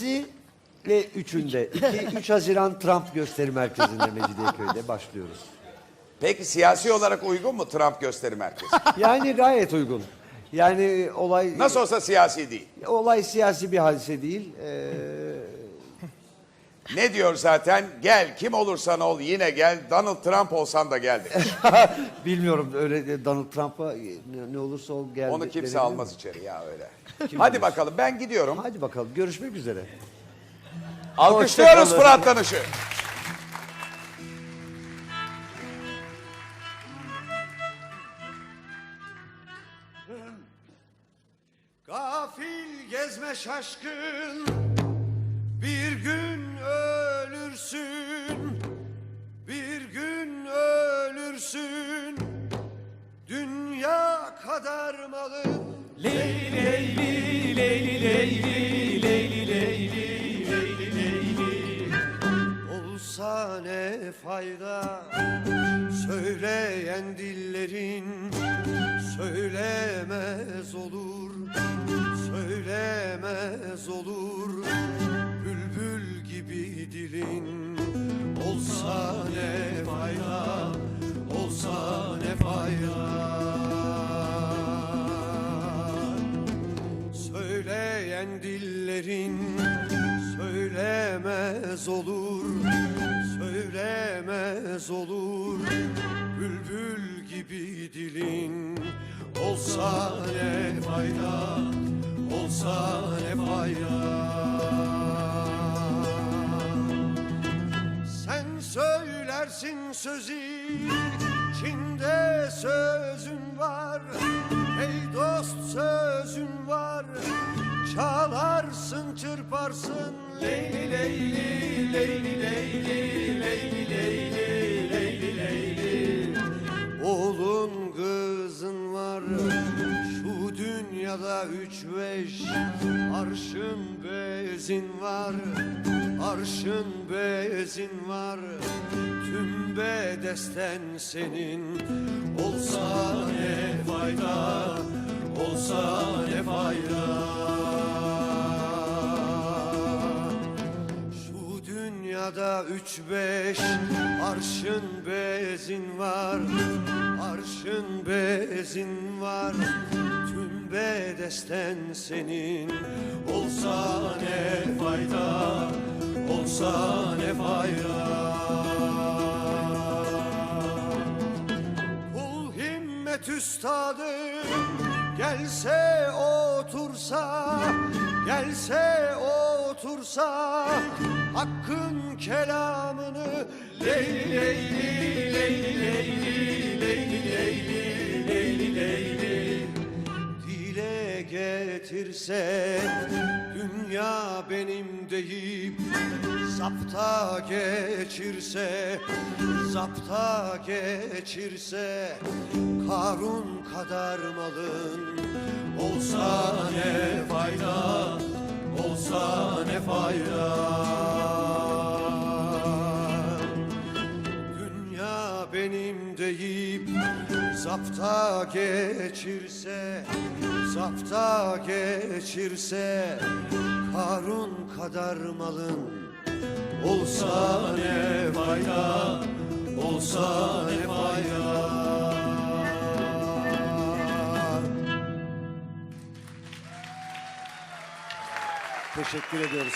İkincisi ve üçünde. 2 3 Haziran Trump gösteri merkezinde Mecidiyeköy'de başlıyoruz. Peki siyasi olarak uygun mu Trump gösteri merkezi? Yani gayet uygun. Yani olay Nasıl olsa siyasi değil. olay siyasi bir hadise değil. Ee, Ne diyor zaten? Gel kim olursan ol yine gel. Donald Trump olsan da gel demiş. bilmiyorum öyle de Donald Trump'a ne, ne olursa ol geldi. Onu kimse almaz mi? içeri ya öyle. Kim Hadi bilir? bakalım ben gidiyorum. Hadi bakalım görüşmek üzere. Alkışlıyoruz. Fırat Tanış'ı. Gafil gezme şaşkın kadar malın Leyli leyli leyli leyli leyli leyli leyli leyli Olsa ne fayda? Söyleyen dillerin Söylemez olur Söylemez olur dillerin söylemez olur Söylemez olur. Bülbül gibi dilin Olsa ne fayda Olsa ne fayda. Sen söylersin sözü içinde sözün Çırparsın Leyli leyli leyli leyli leyli leyli leyli leyli. Oğlun kızın var. Şu dünyada üç beş Arşın bezin var. Arşın bezin var. Tüm bedesten senin Olsa ne fayda Olsa ne fayda dünyada üç beş arşın bezin var Arşın bezin var. Tüm bedesten senin Olsa ne fayda Olsa ne fayda. Kul himmet üstadım Gelse otursa Gelse otursa Hakkın kelamını Leyli leyli leyli leyli leyli leyli leyli leyli Dile getirse Dünya benim deyip Zapta geçirse Zapta geçirse Karun kadar malın Olsa ne fayda Olsa ne fayda Zapta geçirse Zapta geçirse Karun kadar malın Olsa ne fayda Olsa ne fayda Teşekkür ediyoruz.